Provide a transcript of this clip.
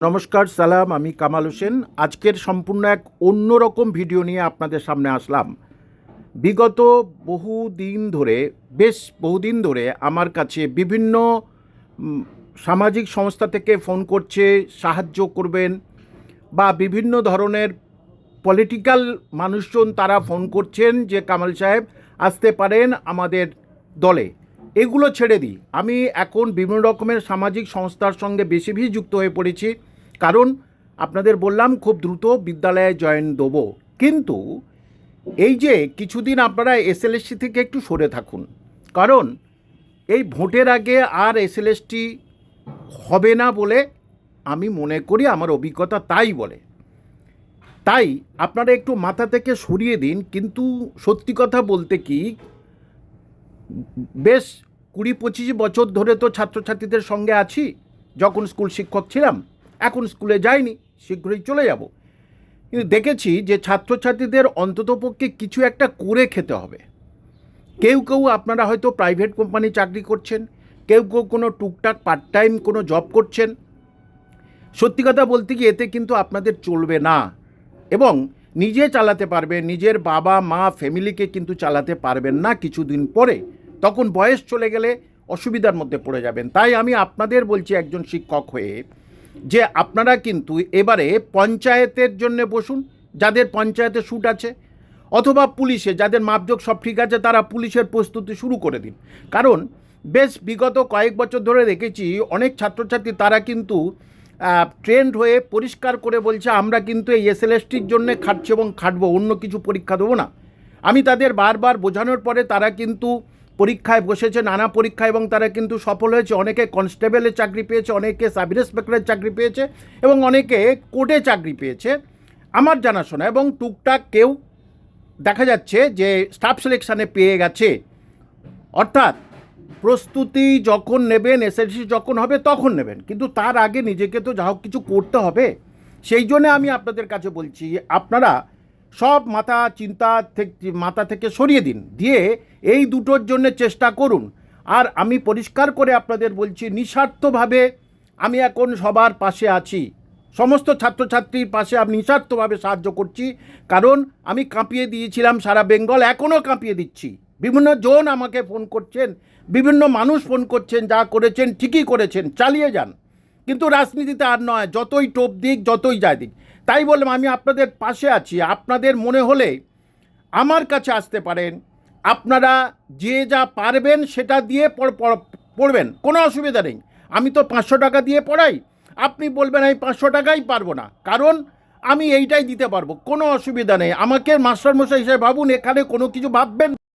নমস্কার, সালাম, আমি কামাল হোসেন। আজকের সম্পূর্ণ এক অন্যরকম ভিডিও নিয়ে আপনাদের সামনে আসলাম। বিগত বহু দিন ধরে, বেশ বহুদিন ধরে আমার কাছে বিভিন্ন সামাজিক সংস্থা থেকে ফোন করছে, সাহায্য করবেন বা বিভিন্ন ধরনের পলিটিক্যাল মানুষজন তারা ফোন করছেন যে, কামাল সাহেব, আসতে পারেন আমাদের দলে। এগুলো ছেড়ে দিই। আমি এখন বিভিন্ন রকমের সামাজিক সংস্থার সঙ্গে বেশি বেশি যুক্ত হয়ে পড়েছি। কারণ আপনাদের বললাম খুব দ্রুত বিদ্যালয়ে জয়েন দেবো। কিন্তু এই যে কিছুদিন আপনারা এসএলএসটি থেকে একটু সরে থাকুন, কারণ এই ভোটের আগে আর এসএলএসটি হবে না বলে আমি মনে করি, আমার অভিজ্ঞতা তাই বলে। তাই আপনারা একটু মাথা থেকে সরিয়ে দিন, কিন্তু সত্যি কথা বলতে কি, বেশ কুড়ি পঁচিশ বছর ধরে তো ছাত্রছাত্রীদের সঙ্গে আছি, যখন স্কুল শিক্ষক ছিলাম। এখন স্কুলে যাইনি, শীঘ্রই চলে যাব। কিন্তু দেখেছি যে ছাত্রছাত্রীদের অন্ততপক্ষে কিছু একটা করে খেতে হবে। কেউ কেউ আপনারা হয়তো প্রাইভেট কোম্পানি চাকরি করছেন, কেউ কেউ কোনো টুকটাক পার্ট টাইম কোনো জব করছেন। সত্যি কথা বলতে কি এতে কিন্তু আপনাদের চলবে না এবং নিজে চালাতে পারবে, নিজের বাবা, মা ফ্যামিলিকে কিন্তু চালাতে পারবেন না কিছুদিন পরে। তখন বয়স চলে গেলে অসুবিধার মধ্যে পড়ে যাবেন। তাই আমি আপনাদের বলছি একজন শিক্ষক হয়ে যে আপনারা কিন্তু এবারে পঞ্চায়েতের জন্য বসুন, যাদের পঞ্চায়েতে শ্যুট আছে, অথবা পুলিশে, যাদের মাপজোক সব ঠিক আছে, তারা পুলিশের প্রস্তুতি শুরু করে দিন। কারণ বেশ বিগত কয়েক বছর ধরে দেখেছি, অনেক ছাত্রছাত্রী তারা কিন্তু ট্রেন্ড হয়ে পরিষ্কার করে বলছে, আমরা কিন্তু এই এসএলএসটির জন্য খাটছি এবং খাটবো, অন্য কিছু পরীক্ষা দেবো না। আমি তাদের বারবার বোঝানোর পরে তারা কিন্তু পরীক্ষায় বসেছে, নানা পরীক্ষা এবং তারা কিন্তু সফল হয়েছে। অনেকে কনস্টেবলের চাকরি পেয়েছে, অনেকে সাব ইন্সপেক্টরের চাকরি পেয়েছে এবং অনেকে কোর্টে চাকরি পেয়েছে। আমার জানাশোনা এবং টুকটাক কেউ দেখা যাচ্ছে যে স্টাফ সিলেকশানে পেয়ে গেছে। অর্থাৎ প্রস্তুতি যখন নেবেন এসএসসি যখন হবে তখন নেবেন। কিন্তু তার আগে নিজেকে তো যা কিছু করতে হবে। সেই জন্য আমি আপনাদের কাছে বলছি, আপনারা সব মাথা, চিন্তা থেকে, মাথা থেকে সরিয়ে দিন। দিয়ে এই দুটোর জন্য চেষ্টা করুন। আর আমি পরিষ্কার করে আপনাদের বলছি, নিঃস্বার্থভাবে আমি এখন সবার পাশে আছি। সমস্ত ছাত্রছাত্রীর পাশে আমি নিঃস্বার্থভাবে সাহায্য করছি। কারণ আমি কাঁপিয়ে দিয়েছিলাম সারা বেঙ্গল, এখনও কাঁপিয়ে দিচ্ছি। বিভিন্ন জন আমাকে ফোন করছেন, বিভিন্ন মানুষ ফোন করছেন, যা করেছেন ঠিকই করেছেন, চালিয়ে যান। কিন্তু রাজনীতিতে আর নয়, যতই টোপ দিক, যতই যায় দিক। তাই বললাম, আমি আপনাদের পাশে আছি। আপনাদের মনে হলে আমার কাছে আসতে পারেন। আপনারা যে যা পারবেন সেটা দিয়ে পড়- পড়- পড়বেন। কোনো অসুবিধা নেই। আমি তো পাঁচশো টাকা দিয়ে পড়াই। আপনি বলবেন, আমি পাঁচশো টাকাই পারব না। কারণ আমি এইটাই দিতে পারব। কোনো অসুবিধা নেই। আমাকে মাস্টারমশাই হিসেবে ভাবুন, এখানে কোনো কিছু ভাববেন